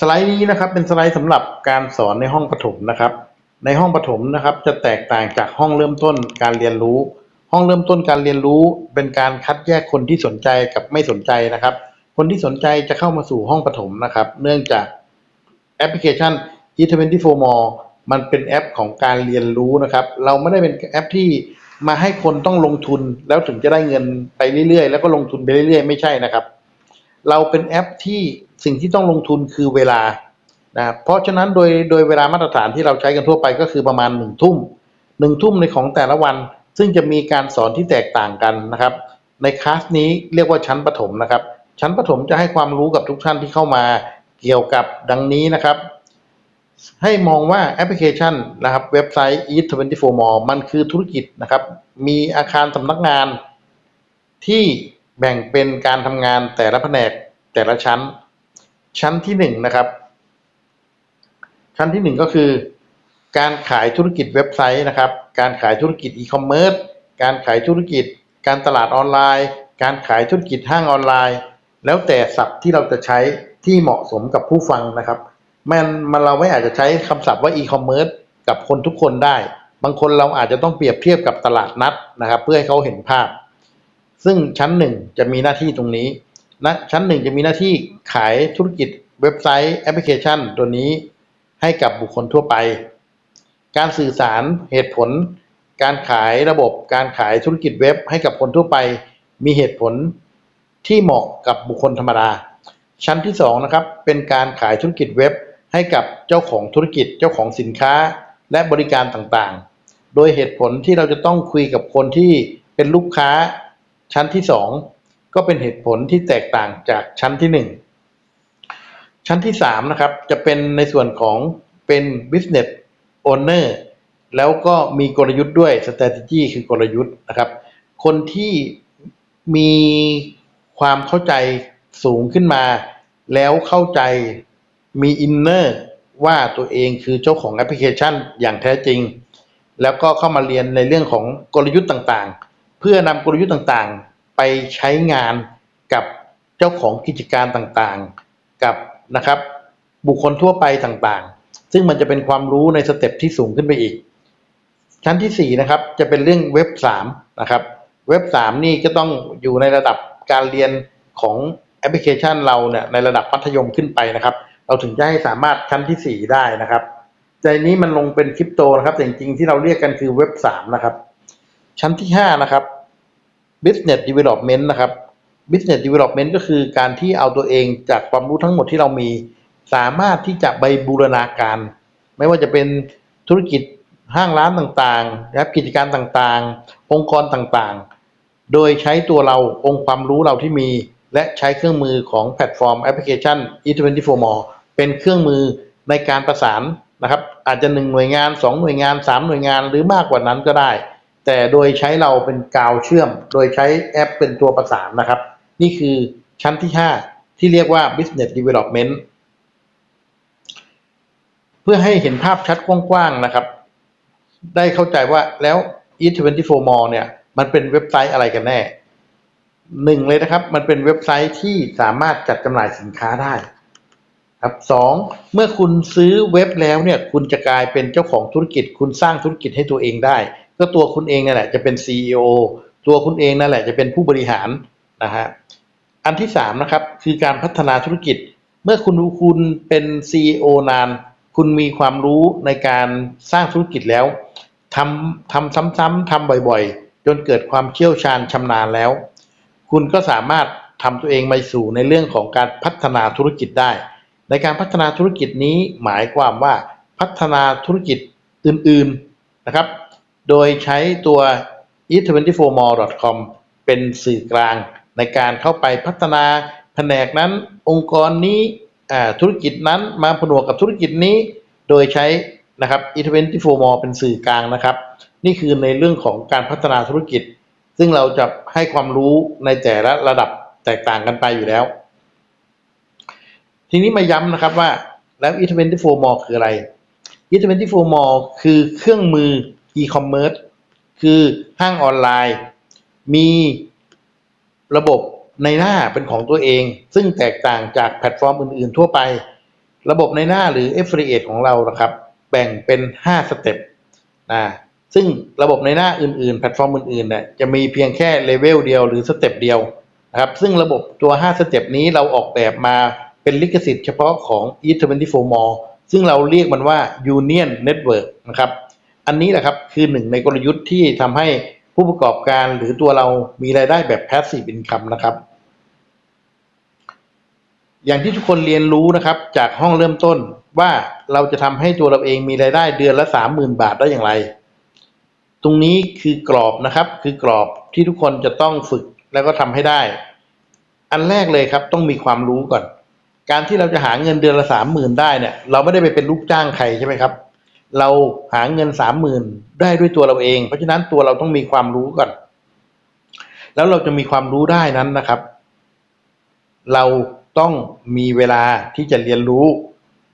สไลด์นี้นะครับเป็นสไลด์สำหรับการสอนในห้องประถมนะครับ ในห้องประถมนะครับจะแตกต่างจากห้องเริ่มต้นการเรียนรู้ ห้องเริ่มต้นการเรียนรู้ เป็นการคัดแยกคนที่สนใจกับไม่สนใจนะครับ คนที่สนใจจะเข้ามาสู่ห้องประถมนะครับ เนื่องจากแอปพลิเคชัน e24 more มันเป็นแอปของการเรียนรู้นะครับ เราไม่ได้เป็นแอปที่มาให้คนต้องลงทุนแล้วถึงจะได้เงินไปเรื่อยๆ แล้วก็ลงทุนไปเรื่อยๆ ไม่ใช่นะครับ เราเป็นแอปที่ สิ่งที่ต้องลงทุนคือเวลานะเพราะฉะนั้นโดยโดยเวลามาตรฐานที่เราใช้กันทั่วไปก็คือประมาณหนึ่งทุ่มหนึ่งทุ่มในของแต่ละวัน ซึ่งจะมีการสอนที่แตกต่างกันนะครับ ในคลาสนี้เรียกว่าชั้นประถมนะครับ ชั้นประถมจะให้ความรู้กับทุกท่านที่เข้ามาเกี่ยวกับดังนี้นะครับ ให้มองว่าแอปพลิเคชันนะครับเว็บไซต์ e24 more มันคือธุรกิจนะครับ มีอาคารสำนักงานที่แบ่งเป็นการทำงานแต่ละแผนกแต่ละชั้น ชั้นที่หนึ่งนะครับ ชั้นที่หนึ่งก็คือ การขายธุรกิจเว็บไซต์นะครับ การขายธุรกิจอีคอมเมิร์ซการขายธุรกิจ การตลาดออนไลน์ การขายธุรกิจห้างออนไลน์ แล้วแต่ศัพท์ที่เราจะใช้ที่เหมาะสมกับผู้ฟังนะครับมันมันเราไม่อาจจะใช้คำศัพท์ว่าอีคอมเมิร์ซกับคนทุกคนได้ บางคนเราอาจจะต้องเปรียบเทียบกับตลาดนัดนะครับ เพื่อให้เขาเห็นภาพ ซึ่งชั้นหนึ่งจะมีหน้าที่ตรงนี้ นะชั้นหนึ่งจะมีหน้าที่ขายธุรกิจเว็บไซต์แอปพลิเคชัน ตัวนี้ให้กับบุคคลทั่วไป การสื่อสารเหตุผล การขายระบบการขายธุรกิจเว็บให้กับคนทั่วไป มีเหตุผลที่เหมาะกับบุคคลธรรมดา ชั้นที่สองนะครับเป็นการขายธุรกิจเว็บให้กับเจ้าของธุรกิจเจ้าของสินค้าและบริการต่างๆ โดยเหตุผลที่เราจะต้องคุยกับคนที่เป็นลูกค้าชั้นที่สอง ก็เป็นเหตุผลที่แตกต่างจากชั้นที่หนึ่งชั้นที่สามนะครับ จะเป็นในส่วนของเป็น business owner แล้วก็มีกลยุทธ์ด้วย strategy คือกลยุทธ์นะครับ คนที่มีความเข้าใจสูงขึ้นมา แล้วเข้าใจมีอินเนอร์ว่าตัวเองคือเจ้าของแอปพลิเคชันอย่างแท้จริง แล้วก็เข้ามาเรียนในเรื่องของกลยุทธ์ต่างๆ เพื่อนำกลยุทธ์ต่างๆ ไปใช้งานกับเจ้าของกิจการต่างๆ กับนะครับบุคคลทั่วไปต่างๆ ซึ่งมันจะเป็นความรู้ในสเต็ปที่สูงขึ้นไปอีก ชั้นที่ 4 นะครับ จะเป็นเรื่องเว็บ3นะครับ เว็บ 3 นี่ก็ต้องอยู่ในระดับการเรียนของแอปพลิเคชันเราเนี่ยในระดับมัธยมขึ้นไปนะครับ เราถึงจะให้สามารถชั้นที่ 4 ได้นะครับแต่อันนี้มันลงเป็นคริปโตนะครับแต่จริงๆที่เราเรียกกันคือเว็บ3นะครับ ชั้นที่ 5 นะครับ business development นะครับ business development ก็คือการที่เอาตัวเองจากความรู้ทั้งหมดที่เรามี สามารถที่จะไปบูรณาการ ไม่ว่าจะเป็นธุรกิจห้างร้านต่างๆนะครับกิจการต่างๆ องค์กรต่างๆ โดยใช้ตัวเราองค์ความรู้เราที่มี และใช้เครื่องมือของแพลตฟอร์มแอปพลิเคชัน e24 more เป็นเครื่องมือในการประสานนะครับอาจจะหนึ่งหน่วยงานสองหน่วยงานสามหน่วยงานหรือมากกว่านั้นก็ได้ แต่โดยใช้เราเป็นกาวเชื่อม โดยใช้แอปเป็นตัวประสานนะครับ นี่คือชั้นที่ 5 ที่เรียกว่า business development เพื่อให้เห็นภาพชัดกว้างๆนะครับ ได้เข้าใจว่าแล้ว e24 more เนี่ย มันเป็นเว็บไซต์อะไรกันแน่หนึ่งเลยนะครับ มันเป็นเว็บไซต์ที่สามารถจัดจำหน่ายสินค้าได้ ครับสองเมื่อคุณซื้อเว็บแล้วเนี่ย คุณจะกลายเป็นเจ้าของธุรกิจ คุณสร้างธุรกิจให้ตัวเองได้ ก็ตัวคุณเองนั่นแหละจะเป็น CEO ตัวคุณเองนั่นแหละจะเป็นผู้บริหารนะฮะอันที่สามนะครับคือการพัฒนาธุรกิจ เมื่อคุณคุณเป็น CEO นาน คุณมีความรู้ในการสร้างธุรกิจแล้วทำทำซ้ำๆทำบ่อยๆ จนเกิดความเชี่ยวชาญชำนาญแล้ว คุณก็สามารถทำตัวเองไปสู่ในเรื่องของการพัฒนาธุรกิจได้ ในการพัฒนาธุรกิจนี้หมายความว่าพัฒนาธุรกิจอื่นๆนะครับ โดยใช้ตัว e24more.com เป็นสื่อกลางในการเข้าไปพัฒนาแผนกนั้นองค์กรนี้ธุรกิจนั้นมาผนวกกับธุรกิจนี้ โดยใช้นะครับ e24 more เป็นสื่อกลางนะครับ นี่คือในเรื่องของการพัฒนาธุรกิจ ซึ่งเราจะให้ความรู้ในแต่ละระดับแตกต่างกันไปอยู่แล้ว ทีนี้มาย้ำนะครับว่าแล้ว e24 more คืออะไร e24 more คือเครื่องมือ e-commerce คือห้างออนไลน์ มีระบบในหน้าเป็นของตัวเอง ซึ่งแตกต่างจากแพลตฟอร์มอื่นๆ ทั่วไป ระบบในหน้าหรือ Affiliate ของเรานะครับ แบ่งเป็น 5 สเต็ปนะซึ่งระบบในหน้าอื่นๆ แพลตฟอร์มอื่นๆเนี่ยจะมีเพียงแค่เลเวลเดียวหรือสเต็ปเดียวนะครับซึ่งระบบตัว 5 สเต็ปนี้เราออกแบบมาเป็นลิขสิทธิ์เฉพาะของ E24 Mall ซึ่งเราเรียกมันว่า Union Network นะครับ อันนี้แหละครับคือหนึ่งในกลยุทธ์ที่ทำให้ผู้ประกอบการหรือตัวเรามีรายได้แบบ passive income นะครับ อย่างที่ทุกคนเรียนรู้นะครับ จากห้องเริ่มต้นว่าเราจะทำให้ตัวเราเองมีรายได้เดือนละสามหมื่นบาทได้อย่างไร ตรงนี้คือกรอบนะครับ คือกรอบที่ทุกคนจะต้องฝึกแล้วก็ทำให้ได้ อันแรกเลยครับต้องมีความรู้ก่อน การที่เราจะหาเงินเดือนละสามหมื่นได้เนี่ย เราไม่ได้ไปเป็นลูกจ้างใครใช่ไหมครับ เราหาเงินสามหมื่นได้ด้วยตัวเราเอง เพราะฉะนั้นตัวเราต้องมีความรู้ก่อน แล้วเราจะมีความรู้ได้นั้นนะครับ เราต้องมีเวลาที่จะเรียนรู้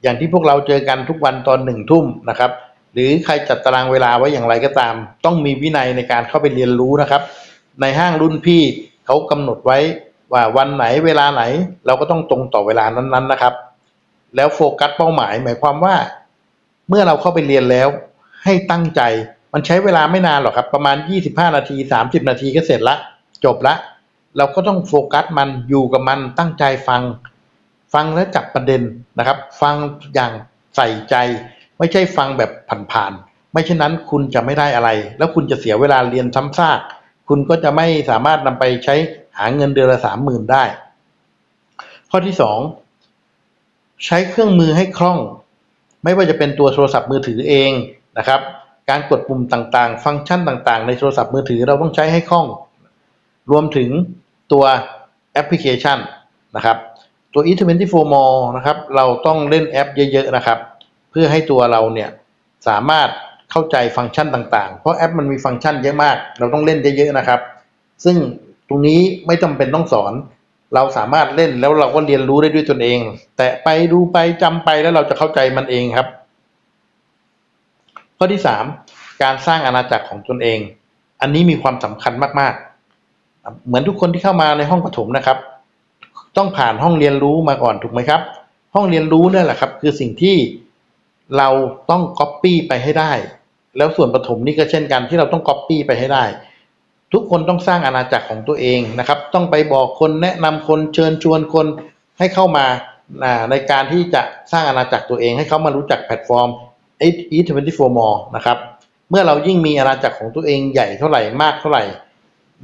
อย่างที่พวกเราเจอกันทุกวันตอนหนึ่งทุ่มนะครับ หรือใครจัดตารางเวลาไว้อย่างไรก็ตาม ต้องมีวินัยในการเข้าไปเรียนรู้นะครับ ในห้างรุ่นพี่เขากำหนดไว้ว่าวันไหนเวลาไหน เราก็ต้องตรงต่อเวลานั้นๆนะครับ แล้วโฟกัสเป้าหมาย หมายความว่า เมื่อเราเข้าไปเรียนแล้ว ให้ตั้งใจมันใช้เวลาไม่นานหรอกครับ ประมาณ 25 นาที 30 นาทีก็เสร็จละ จบละ เราก็ต้องโฟกัสมันอยู่กับมันตั้งใจฟัง ฟังแล้วจับประเด็นนะครับ ฟังอย่างใส่ใจ ไม่ใช่ฟังแบบผ่านๆไม่เช่นนั้นคุณจะไม่ได้อะไร แล้วคุณจะเสียเวลาเรียนซ้ำซากคุณก็จะไม่สามารถนำไปใช้หาเงินเดือนละสามหมื่นได้ ข้อที่สองใช้เครื่องมือให้คล่อง ไม่ว่าจะเป็นตัวโทรศัพท์มือถือเองนะครับ การกดปุ่มต่างๆ ฟังก์ชันต่างๆ ในโทรศัพท์มือถือเราต้องใช้ให้คล่อง รวมถึงตัวแอปพลิเคชันนะครับ ตัว e24 mall นะครับ เราต้องเล่นแอปเยอะๆนะครับ เพื่อให้ตัวเราเนี่ยสามารถเข้าใจฟังก์ชันต่างๆ เพราะแอปมันมีฟังก์ชันเยอะมาก เราต้องเล่นเยอะๆนะครับ ซึ่งตรงนี้ไม่จำเป็นต้องสอน เราสามารถเล่นแล้วเราก็เรียนรู้ได้ด้วยตนเอง แต่ไปดูไปจำไปแล้วเราจะเข้าใจมันเองครับ ข้อที่สามการสร้างอาณาจักรของตนเอง อันนี้มีความสำคัญมากๆ เหมือนทุกคนที่เข้ามาในห้องปฐมนะครับ ต้องผ่านห้องเรียนรู้มาก่อนถูกไหมครับ ห้องเรียนรู้นี่แหละครับ คือสิ่งที่เราต้องก๊อปปี้ไปให้ได้ แล้วส่วนปฐมนี่ก็เช่นกันที่เราต้องก๊อปปี้ไปให้ได้ ทุกคนต้องสร้างอาณาจักรของตัวเองนะครับ ต้องไปบอกคนแนะนำคนเชิญชวนคนให้เข้ามาในการที่จะสร้างอาณาจักรตัวเอง ให้เขามารู้จักแพลตฟอร์ม E24 Mall นะครับ เมื่อเรายิ่งมีอาณาจักรของตัวเองใหญ่เท่าไหร่มากเท่าไหร่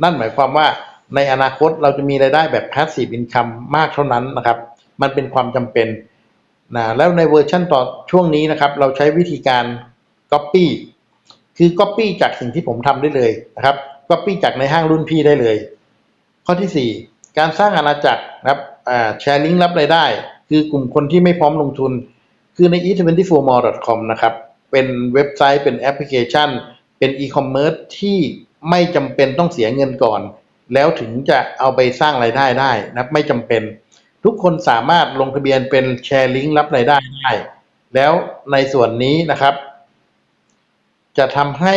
นั่นหมายความว่าในอนาคตเราจะมีรายได้แบบ passive income มากเท่านั้นนะครับ มันเป็นความจำเป็นนะแล้วในเวอร์ชันต่อช่วงนี้นะครับ เราใช้วิธีการ copy คือ copy จากสิ่งที่ผมทำได้เลยนะครับ copy จากในห้างรุ่นพี่ได้เลย ข้อที่ 4 การสร้างอาณาจักรครับแชร์ลิงก์รับรายได้ คือกลุ่มคนที่ไม่พร้อมลงทุน คือใน e24mall.com นะครับ เป็นเว็บไซต์เป็นแอปพลิเคชัน เป็นอีคอมเมิร์ซที่ไม่จำเป็นต้องเสียเงินก่อน แล้วถึงจะเอาไปสร้างรายได้ได้นะไม่จำเป็น ทุกคนสามารถลงทะเบียนเป็นแชร์ลิงก์รับรายได้ได้ แล้วในส่วนนี้นะครับ จะทำให้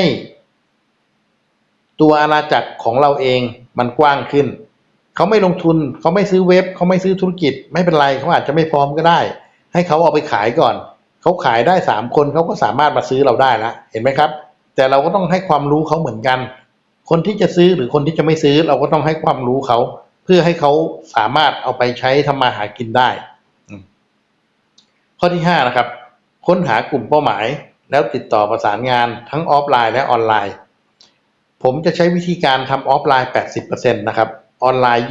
ตัวอาณาจักรของเราเองมันกว้างขึ้น เขาไม่ลงทุนเขาไม่ซื้อเว็บ เขาไม่ซื้อธุรกิจ ไม่เป็นไรเขาอาจจะไม่พร้อมก็ได้ ให้เขาเอาไปขายก่อน เขาขายได้สามคนเขาก็สามารถมาซื้อเราได้แล้วเห็นไหมครับ แต่เราก็ต้องให้ความรู้เขาเหมือนกัน คนที่จะซื้อหรือคนที่จะไม่ซื้อเราก็ต้องให้ความรู้เขา เพื่อให้เขาสามารถเอาไปใช้ทำมาหากินได้ ข้อที่ห้านะครับค้นหากลุ่มเป้าหมาย แล้วติดต่อประสานงานทั้งออฟไลน์และออนไลน์ ผมจะใช้วิธีการทำออฟไลน์ 80%นะครับ ออนไลน์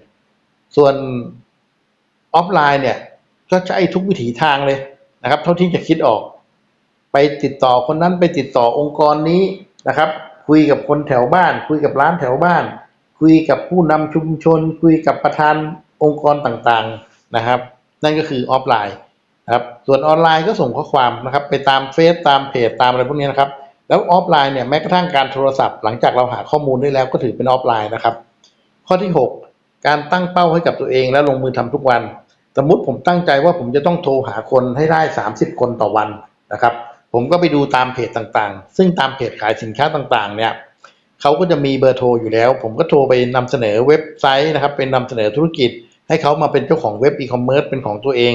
20%ส่วนออฟไลน์เนี่ย ก็ใช้ทุกวิถีทางเลยนะครับ เท่าที่จะคิดออก ไปติดต่อคนนั้นไปติดต่อองค์กรนี้นะครับ คุยกับคนแถวบ้าน คุยกับร้านแถวบ้าน คุยกับผู้นำชุมชน คุยกับประธานองค์กรต่างๆนะครับ นั่นก็คือออฟไลน์นะครับส่วนออนไลน์ก็ส่งข้อความนะครับ ไปตามเฟซตามเพจตามอะไรพวกนี้นะครับ แล้วออฟไลน์เนี่ยแม้กระทั่งการโทรศัพท์หลังจากเราหาข้อมูลได้แล้วก็ถือเป็นออฟไลน์นะครับ ข้อที่ 6 การตั้งเป้าให้กับตัวเองและลงมือทำทุกวัน สมมติผมตั้งใจว่าผมจะต้องโทรหาคนให้ได้ 30 คนต่อวันนะครับ ผมก็ไปดูตามเพจต่างๆ ซึ่งตามเพจขายสินค้าต่างๆเนี่ยเขาก็จะมีเบอร์โทรอยู่แล้ว ผมก็โทรไปนำเสนอเว็บไซต์นะครับ เป็นนำเสนอธุรกิจ ให้เขามาเป็นเจ้าของเว็บอีคอมเมิร์ซเป็นของตัวเอง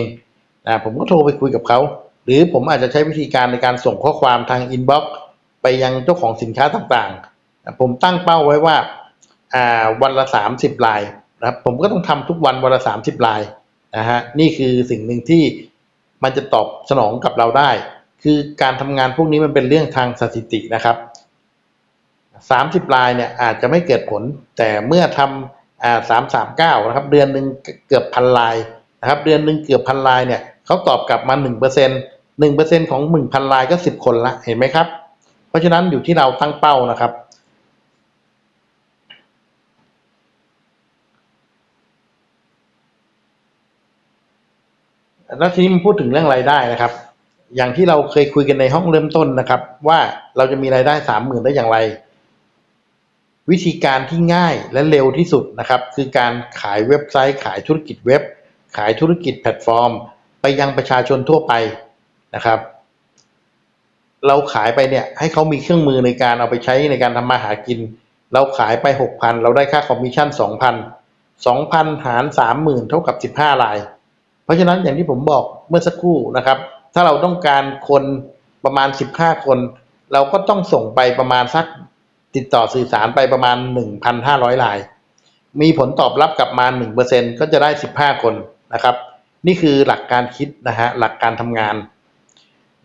อ่าผมก็โทรไปคุยกับเขาหรือผมอาจจะใช้วิธีการในการส่งข้อความทางอินบ็อกซ์ ยังเจ้าของสินค้าต่างๆ ผมตั้งเป้าไว้ว่าวันละสามสิบลายนะครับผมก็ต้องทำทุกวันวันละสามสิบลายนะฮะนี่คือสิ่งหนึ่งที่มันจะตอบสนองกับเราได้ คือการทำงานพวกนี้มันเป็นเรื่องทางสถิตินะครับสามสิบลายเนี่ยอาจจะไม่เกิดผล แต่เมื่อทำอ่าสามสามเก้านะครับเดือนหนึ่งเกือบพันลายนะครับเดือนหนึ่งเกือบพันลายเนี่ยเขาตอบกลับมาหนึ่งเปอร์เซ็นหนึ่งเปอร์เซ็นของหนึ่งพันลายก็สิบคนละเห็นไหมครับ เพราะฉะนั้นอยู่ที่เราตั้งเป้านะครับ แล้วทีนี้มันพูดถึงเรื่องรายได้นะครับ อย่างที่เราเคยคุยกันในห้องเริ่มต้นนะครับ ว่าเราจะมีรายได้สามหมื่นได้อย่างไร วิธีการที่ง่ายและเร็วที่สุดนะครับ คือการขายเว็บไซต์ ขายธุรกิจเว็บ ขายธุรกิจแพลตฟอร์ม ไปยังประชาชนทั่วไปนะครับ เราขายไปเนี่ย ให้เขามีเครื่องมือในการเอาไปใช้ในการทำมาหากิน เราขายไปหกพันเราได้ค่าคอมมิชชั่นสองพันสองพันหารสามหมื่นเท่ากับสิบห้าราย เพราะฉะนั้นอย่างที่ผมบอกเมื่อสักครู่นะครับ ถ้าเราต้องการคนประมาณ15คน เราก็ต้องส่งไปประมาณสักติดต่อสื่อสารไปประมาณ1,500ราย มีผลตอบรับกลับมา1%ก็จะได้15คนนะครับ นี่คือหลักการคิดนะฮะหลักการทำงาน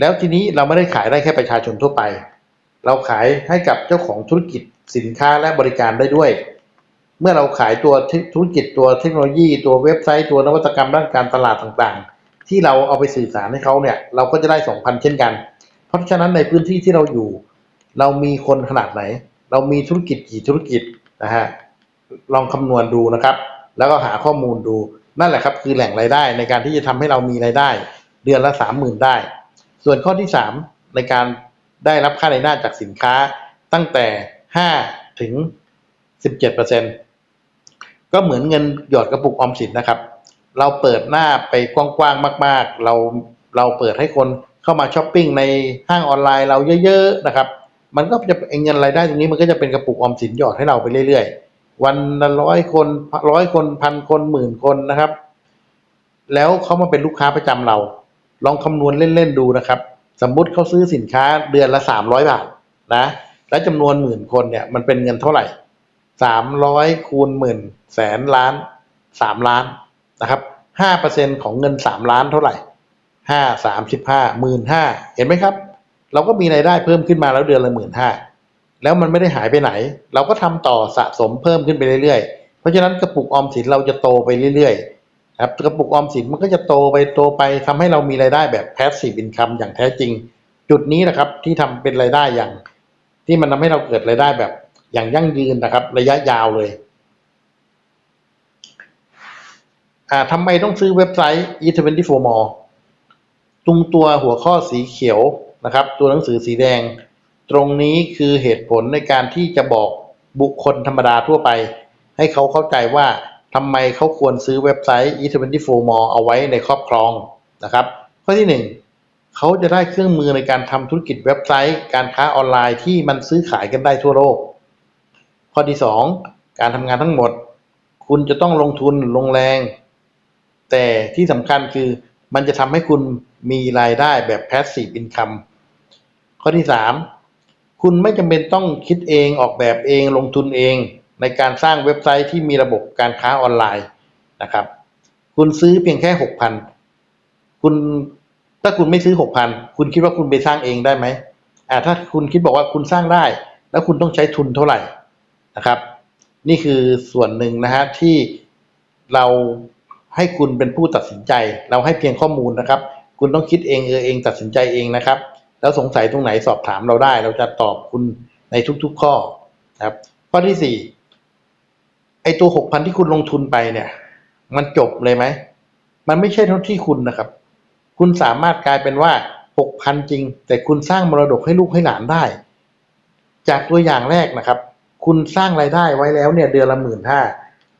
แล้วทีนี้เราไม่ได้ขายได้แค่ประชาชนทั่วไป เราขายให้กับเจ้าของธุรกิจสินค้าและบริการได้ด้วย เมื่อเราขายตัวธุรกิจตัวเทคโนโลยี ตัวเว็บไซต์ตัวนวัตกรรมด้านการตลาดต่างๆ ที่เราเอาไปสื่อสารให้เขาเนี่ยเราก็จะได้สองพันเช่นกัน เพราะฉะนั้นในพื้นที่ที่เราอยู่ เรามีคนขนาดไหน เรามีธุรกิจกี่ธุรกิจนะฮะลองคำนวณดูนะครับ แล้วก็หาข้อมูลดูนั่นแหละครับคือแหล่งรายได้ในการที่จะทำให้เรามีรายได้ เดือนละสามหมื่นได้ ส่วนข้อที่สามในการได้รับค่าในหน้าจากสินค้าตั้งแต่ห้าถึงสิบเจ็ดเปอร์เซ็นต์ก็เหมือนเงินหยอดกระปุกออมสินนะครับ เราเปิดหน้าไปกว้างๆมาก ๆ เราเราเปิดให้คนเข้ามาช้อปปิ้งในห้างออนไลน์เราเยอะ ๆ นะครับ มันก็จะเงินรายได้ตรงนี้มันก็จะเป็นกระปุกออมสินหยอดให้เราไปเรื่อยๆ วันละร้อยคนร้อยคนพันคนหมื่นคนนะครับ แล้วเขามาเป็นลูกค้าประจำเรา ลองคำนวณเล่นๆดูนะครับ สมมติเขาซื้อสินค้าเดือนละสามร้อยบาทนะและจำนวนหมื่นคนเนี่ยมันเป็นเงินเท่าไหร่สามร้อยคูณหมื่นแสนล้านสามล้านนะครับห้าเปอร์เซ็นของเงินสามล้านเท่าไหร่ห้าสามสิบห้าหมื่นห้าเห็นไหมครับ เราก็มีรายได้เพิ่มขึ้นมาแล้วเดือนละหมื่นห้าแล้วมันไม่ได้หายไปไหน เราก็ทำต่อสะสมเพิ่มขึ้นไปเรื่อยๆ เพราะฉะนั้นกระปุกออมสินเราจะโตไปเรื่อยๆ ครับกระปุกออมสินมันก็จะโตไปโตไปทำให้เรามีรายได้แบบ passive income อย่างแท้จริง จุดนี้นะครับที่ทำเป็นรายได้อย่าง ที่มันทำให้เราเกิดรายได้แบบอย่างยั่งยืนนะครับ ระยะยาวเลยอ่าทำไมต้องซื้อเว็บไซต์ e24 more ตรงตัวหัวข้อสีเขียวนะครับ ตัวหนังสือสีแดง ตรงนี้คือเหตุผลในการที่จะบอกบุคคลธรรมดาทั่วไป ให้เขาเข้าใจว่า ทำไมเขาควรซื้อเว็บไซต์ e24 more เอาไว้ในครอบครองนะครับ ข้อที่หนึ่งเขาจะได้เครื่องมือในการทำธุรกิจเว็บไซต์ การค้าออนไลน์ที่มันซื้อขายกันได้ทั่วโลก ข้อที่สองการทำงานทั้งหมด คุณจะต้องลงทุนลงแรง แต่ที่สำคัญคือมันจะทำให้คุณมีรายได้แบบ passive income ข้อที่สามคุณไม่จำเป็นต้องคิดเองออกแบบเองลงทุนเอง ในการสร้างเว็บไซต์ที่มีระบบการค้าออนไลน์นะครับ คุณซื้อเพียงแค่หกพันคุณถ้าคุณไม่ซื้อหกพันคุณคิดว่าคุณไปสร้างเองได้ไหมอ่าถ้าคุณคิดบอกว่าคุณสร้างได้ แล้วคุณต้องใช้ทุนเท่าไหร่นะครับ นี่คือส่วนหนึ่งนะฮะที่เราให้คุณเป็นผู้ตัดสินใจ เราให้เพียงข้อมูลนะครับ คุณต้องคิดเองเออเองตัดสินใจเองนะครับ แล้วสงสัยตรงไหนสอบถามเราได้ เราจะตอบคุณในทุกๆข้อนะครับ ข้อที่สี่ ไอตัวหกพันที่คุณลงทุนไปเนี่ย มันจบเลยไหม มันไม่ใช่เท่าที่คุณนะครับ คุณสามารถกลายเป็นว่าหกพันจริง แต่คุณสร้างมรดกให้ลูกให้หลานได้ จากตัวอย่างแรกนะครับ คุณสร้างรายได้ไว้แล้วเนี่ยเดือนละหมื่นห้า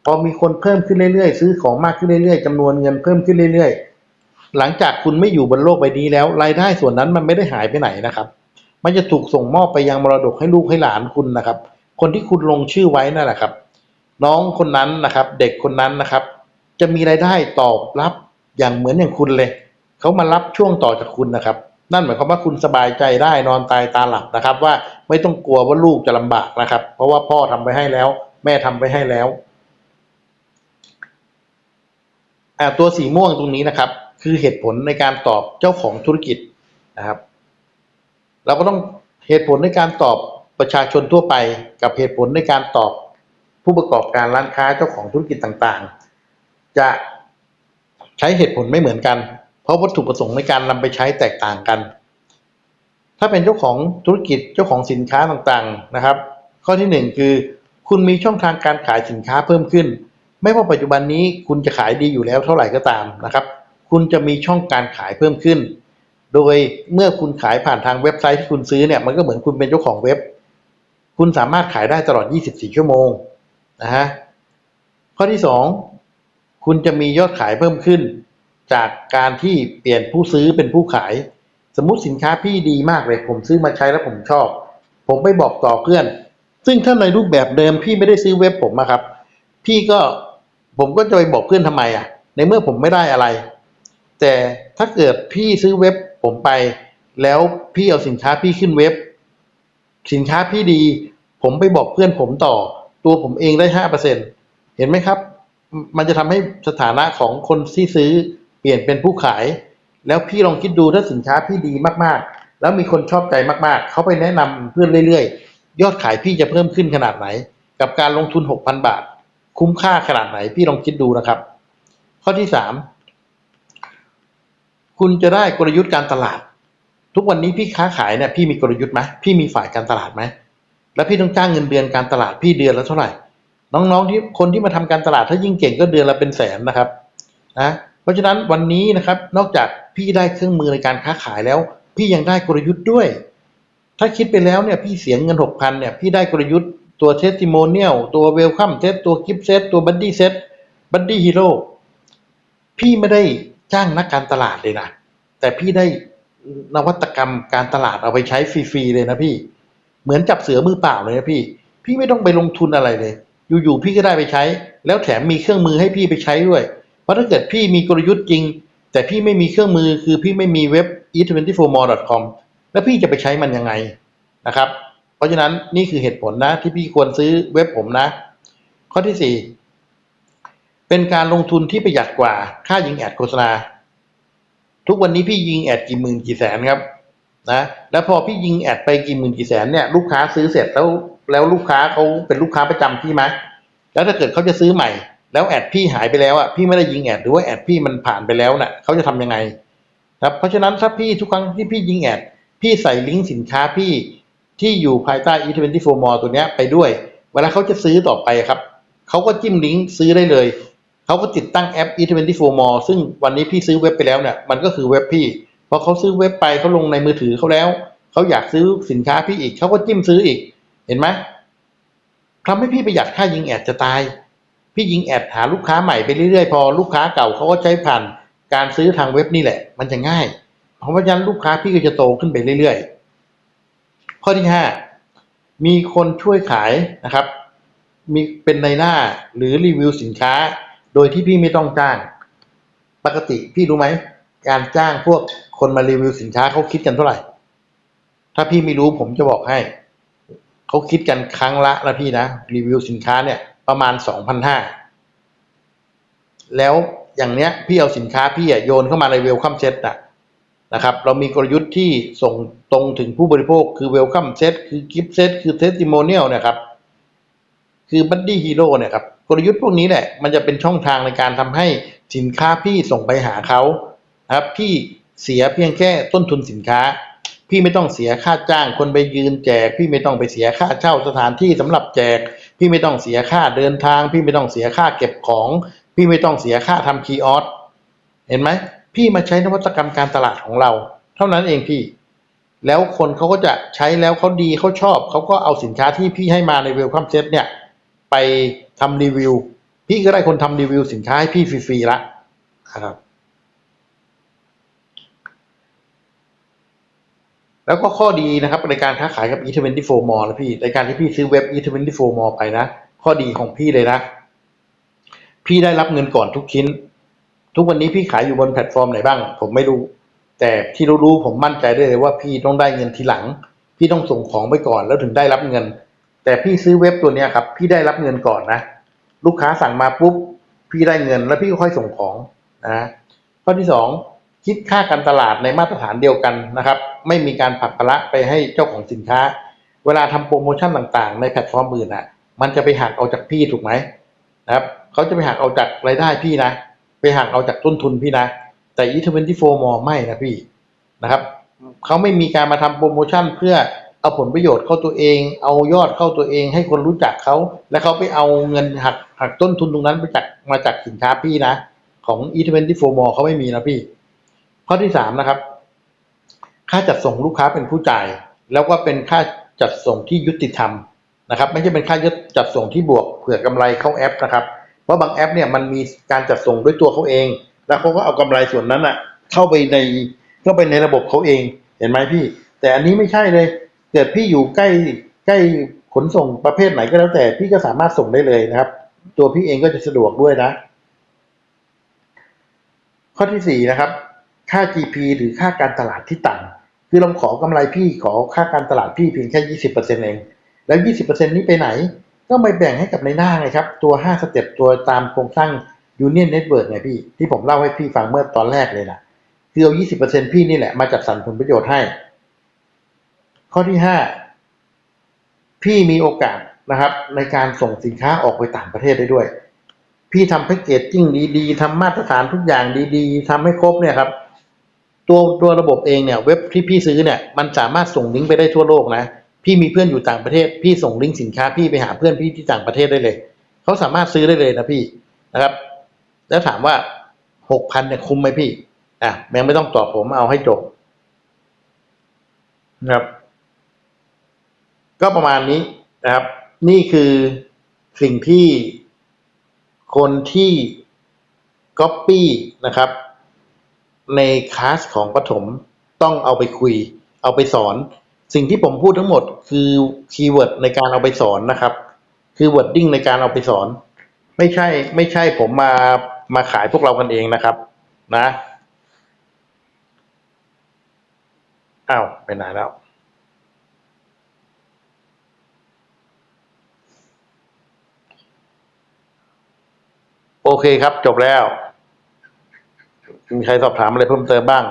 พอมีคนเพิ่มขึ้นเรื่อยๆ ซื้อของมากขึ้นเรื่อยๆจำนวนเงินเพิ่มขึ้นเรื่อยๆ หลังจากคุณไม่อยู่บนโลกใบนี้แล้วรายได้ส่วนนั้นมันไม่ได้หายไปไหนนะครับ มันจะถูกส่งมอบไปยังมรดกให้ลูกให้หลานคุณนะครับ คนที่คุณลงชื่อไว้นั่นแหละครับ น้องคนนั้นนะครับ เด็กคนนั้นนะครับ จะมีรายได้ตอบรับอย่างเหมือนอย่างคุณเลย เขามารับช่วงต่อจากคุณนะครับ นั่นหมายความว่าคุณสบายใจได้นอนตายตาหลับนะครับ ว่าไม่ต้องกลัวว่าลูกจะลำบากนะครับ เพราะว่าพ่อทำไปให้แล้ว แม่ทำไปให้แล้วตัวสีม่วงตรงนี้นะครับ คือเหตุผลในการตอบเจ้าของธุรกิจนะครับ เราก็ต้องเหตุผลในการตอบประชาชนทั่วไป กับเหตุผลในการตอบ ผู้ประกอบการร้านค้าเจ้าของธุรกิจต่างๆ จะใช้เหตุผลไม่เหมือนกัน เพราะวัตถุประสงค์ในการนำไปใช้แตกต่างกัน ถ้าเป็นเจ้าของธุรกิจเจ้าของสินค้าต่างๆนะครับ ข้อที่หนึ่งคือคุณมีช่องทางการขายสินค้าเพิ่มขึ้น ไม่ว่าปัจจุบันนี้คุณจะขายดีอยู่แล้วเท่าไหร่ก็ตามนะครับ คุณจะมีช่องการขายเพิ่มขึ้น โดยเมื่อคุณขายผ่านทางเว็บไซต์ที่คุณซื้อเนี่ยมันก็เหมือนคุณเป็นเจ้าของเว็บ คุณสามารถขายได้ตลอด 24 ชั่วโมง นะฮะข้อที่ 2 คุณจะมียอดขายเพิ่มขึ้น จากการที่เปลี่ยนผู้ซื้อเป็นผู้ขาย สมมุติสินค้าพี่ดีมากเลย ผมซื้อมาใช้แล้วผมชอบ ผมไปบอกต่อเพื่อน ซึ่งถ้าในรูปแบบเดิมพี่ไม่ได้ซื้อเว็บผมอะครับ พี่ก็ผมก็จะไปบอกเพื่อนทำไมอะในเมื่อผมไม่ได้อะไร แต่ถ้าเกิดพี่ซื้อเว็บผมไป แล้วพี่เอาสินค้าพี่ขึ้นเว็บ สินค้าพี่ดี ผมไปบอกเพื่อนผมต่อ ตัวผมเองได้ห้าเปอร์เซ็นเห็นไหมครับ มันจะทำให้สถานะของคนที่ซื้อเปลี่ยนเป็นผู้ขาย แล้วพี่ลองคิดดูถ้าสินค้าพี่ดีมากๆ แล้วมีคนชอบใจมากๆ เขาไปแนะนำเพื่อนเรื่อยๆ ยอดขายพี่จะเพิ่มขึ้นขนาดไหน กับการลงทุนหกพันบาท คุ้มค่าขนาดไหนพี่ลองคิดดูนะครับ ข้อที่สามคุณจะได้กลยุทธ์การตลาด ทุกวันนี้พี่ค้าขายเนี่ยพี่มีกลยุทธ์ไหมพี่มีฝ่ายการตลาดไหม แล้วพี่ต้องจ้างเงินเดือนการตลาดพี่เดือนละเท่าไหร่ น้องๆที่คนที่มาทำการตลาดถ้ายิ่งเก่งก็เดือนละเป็นแสนนะครับนะเพราะฉะนั้นวันนี้นะครับนอกจากพี่ได้เครื่องมือในการค้าขายแล้ว พี่ยังได้กลยุทธ์ด้วย ถ้าคิดไปแล้วเนี่ยพี่เสียเงินหกพันเนี่ยพี่ได้กลยุทธ์ตัวเทสติโมเนียลตัวเวลคัมเทสตัวกิฟเซตตัวบัดดี้เซตบัดดี้ฮีโร่พี่ไม่ได้จ้างนักการตลาดเลยนะแต่พี่ได้นวัตกรรมการตลาดเอาไปใช้ฟรีๆเลยนะพี่ เหมือนจับเสือมือเปล่าเลยนะพี่ พี่ไม่ต้องไปลงทุนอะไรเลย อยู่ๆพี่ก็ได้ไปใช้ แล้วแถมมีเครื่องมือให้พี่ไปใช้ด้วย เพราะถ้าเกิดพี่มีกลยุทธ์จริง แต่พี่ไม่มีเครื่องมือคือพี่ไม่มีเว็บ e24more.com แล้วพี่จะไปใช้มันยังไงนะครับ เพราะฉะนั้นนี่คือเหตุผลนะที่พี่ควรซื้อเว็บผมนะ ข้อที่สี่เป็นการลงทุนที่ประหยัดกว่าค่ายิงแอดโฆษณา ทุกวันนี้พี่ยิงแอดกี่หมื่นกี่แสนครับ นะแล้วพอพี่ยิงแอดไปกี่หมื่นกี่แสนเนี่ยลูกค้าซื้อเสร็จแล้วแล้วลูกค้าเขาเป็นลูกค้าประจำพี่ไหมแล้วถ้าเกิดเขาจะซื้อใหม่ แล้วแอดพี่หายไปแล้วอะพี่ไม่ได้ยิงแอดหรือว่าแอดพี่มันผ่านไปแล้วน่ะเขาจะทำยังไงครับเพราะฉะนั้นถ้าพี่ทุกครั้งที่พี่ยิงแอดพี่ใส่ลิงก์สินค้าพี่ที่อยู่ภายใต้ e24 more ตัวเนี้ยไปด้วย เวลาเขาจะซื้อต่อไปครับเขาก็จิ้มลิงก์ซื้อได้เลยเขาก็ติดตั้งแอป e24 more ซึ่งวันนี้พี่ซื้อเว็บไปแล้วเนี่ยมันก็คือเว็บพี่ พอเขาซื้อเว็บไปเขาลงในมือถือเขาแล้ว เขาอยากซื้อสินค้าพี่อีกเขาก็จิ้มซื้ออีก เห็นไหมทำให้พี่ประหยัดค่ายิงแอดจะตาย พี่ยิงแอดหาลูกค้าใหม่ไปเรื่อยๆ พอลูกค้าเก่าเขาก็ใช้ผ่านการซื้อทางเว็บนี่แหละ มันจะง่าย เพราะฉะนั้นลูกค้าพี่ก็จะโตขึ้นไปเรื่อยๆ ข้อที่ห้ามีคนช่วยขายนะครับ มีเป็นในหน้าหรือรีวิวสินค้า โดยที่พี่ไม่ต้องจ้าง ปกติพี่รู้ไหม การจ้างพวก คนมารีวิวสินค้าเขาคิดกันเท่าไหร่ ถ้าพี่ไม่รู้ผมจะบอกให้ เขาคิดกันครั้งละนะพี่นะ รีวิวสินค้าเนี่ย ประมาณสองพันห้าแล้วอย่างเนี้ยพี่เอาสินค้าพี่อะโยนเข้ามาในเวลคัมเซ็ตอะนะครับ เรามีกลยุทธ์ที่ส่งตรงถึงผู้บริโภคคือเวลคัมเซ็ตคือกิฟต์เซ็ตคือเทสติโมเนียลนี่ยครับ คือบัดดี้ฮีโร่เนี่ยครับกลยุทธ์พวกนี้แหละมันจะเป็นช่องทางในการทำให้สินค้าพี่ส่งไปหาเขานะครับพี่ เสียเพียงแค่ต้นทุนสินค้า พี่ไม่ต้องเสียค่าจ้าง คนไปยืนแจก พี่ไม่ต้องไปเสียค่าเช่าสถานที่สำหรับแจก พี่ไม่ต้องเสียค่าเดินทาง พี่ไม่ต้องเสียค่าเก็บของ พี่ไม่ต้องเสียค่าทำคีย์ออสเห็นไหมพี่มาใช้นวัตกรรมการตลาดของเรา เท่านั้นเองพี่แล้วคนเขาก็จะใช้แล้วเขาดีเขาชอบ เขาก็เอาสินค้าที่พี่ให้มาในเวลคัมเซ็ตเนี่ย ไปทำรีวิว พี่ก็ได้คนทำรีวิวสินค้าให้พี่ฟรีๆละนะครับ แล้วก็ข้อดีนะครับในการค้าขายกับ e24 more นะพี่ในการที่พี่ซื้อเว็บ e24 more ไปนะ ข้อดีของพี่เลยนะ พี่ได้รับเงินก่อนทุกชิ้น ทุกวันนี้พี่ขายอยู่บนแพลตฟอร์มไหนบ้าง ผมไม่รู้ แต่ที่รู้ๆผมมั่นใจได้เลยว่าพี่ต้องได้เงินทีหลัง พี่ต้องส่งของไปก่อนแล้วถึงได้รับเงิน แต่พี่ซื้อเว็บตัวนี้ครับ พี่ได้รับเงินก่อนนะ ลูกค้าสั่งมาปุ๊บพี่ได้เงินแล้วพี่ก็ค่อยส่งของนะ ข้อที่สอง คิดค่าการตลาดในมาตรฐานเดียวกันนะครับ ไม่มีการผลักภาระไปให้เจ้าของสินค้า เวลาทำโปรโมชั่นต่างๆ ในแพลตฟอร์มอื่นอะ มันจะไปหักเอาจากพี่ถูกไหมนะครับเขาจะไปหักเอาจากรายได้พี่นะ ไปหักเอาจากต้นทุนพี่นะ แต่อีทเวนตี้โฟมอไม่นะพี่นะครับเขาไม่มีการมาทำโปรโมชั่นเพื่อเอาผลประโยชน์เข้าตัวเอง เอายอดเข้าตัวเอง ให้คนรู้จักเขา แล้วเขาไปเอาเงินหักหักต้นทุนตรงนั้นไปจากมาจากสินค้าพี่นะ ของ E24 m o เขาไม่มีนะพี่ ข้อที่สามนะครับ ค่าจัดส่งลูกค้าเป็นผู้จ่าย แล้วก็เป็นค่าจัดส่งที่ยุติธรรมนะครับ ไม่ใช่เป็นค่าจัดส่งที่บวกเผื่อกำไรเข้าแอปนะครับ เพราะบางแอปเนี่ยมันมีการจัดส่งด้วยตัวเขาเอง แล้วเขาก็เอากำไรส่วนนั้นอะเข้าไปในเข้าไปในระบบเขาเองเห็นไหมพี่ แต่อันนี้ไม่ใช่เลย เกิดพี่อยู่ใกล้ใกล้ขนส่งประเภทไหนก็แล้วแต่พี่ก็สามารถส่งได้เลยนะครับ ตัวพี่เองก็จะสะดวกด้วยนะ ข้อที่สี่นะครับ ค่า GP หรือค่าการตลาดที่ต่ำคือเราขอกำไรพี่ขอค่าการตลาดพี่เพียงแค่ยี่สิบเปอร์เซ็นเองแล้วยี่สิบเปอร์เซ็นนี้ไปไหน ก็ไปแบ่งให้กับในหน้าไงครับ ตัวห้าสเต็ปตัวตามโครงสร้าง Union Network ไงพี่ ที่ผมเล่าให้พี่ฟังเมื่อตอนแรกเลยนะคือเอายี่สิบเปอร์เซ็นพี่นี่แหละมาจัดสรรผลประโยชน์ให้ ข้อที่ห้าพี่มีโอกาสนะครับ ในการส่งสินค้าออกไปต่างประเทศได้ด้วย พี่ทำแพ็กเกจจิ้งดีๆทำมาตรฐานทุกอย่างดีๆทำให้ครบเนี่ยครับ ตัวตัวระบบเองเนี่ยเว็บที่พี่ซื้อเนี่ยมันสามารถส่งลิงก์ไปได้ทั่วโลกนะพี่มีเพื่อนอยู่ต่างประเทศ พี่ส่งลิงก์สินค้าพี่ไปหาเพื่อนพี่ที่ต่างประเทศได้เลยเขาสามารถซื้อได้เลยนะพี่นะครับ แล้วถามว่าหกพันเนี่ยคุ้มไหมพี่อะแม่งไม่ต้องตอบผมเอาให้จบนะครับ ก็ประมาณนี้นะครับ นี่คือสิ่งที่คนที่ Copy นะครับ ในคลาสของปฐมต้องเอาไปคุย เอาไปสอน สิ่งที่ผมพูดทั้งหมดคือคีย์เวิร์ดในการเอาไปสอนนะครับคือวอร์ดดิ้งในการเอาไปสอน ไม่ใช่ ไม่ใช่ผมมามาขายพวกเรากันเองนะครับ นะอ้าวไปไหนแล้วโอเคครับ จบแล้ว มีใครสอบถามอะไรเพิ่มเติมบ้าง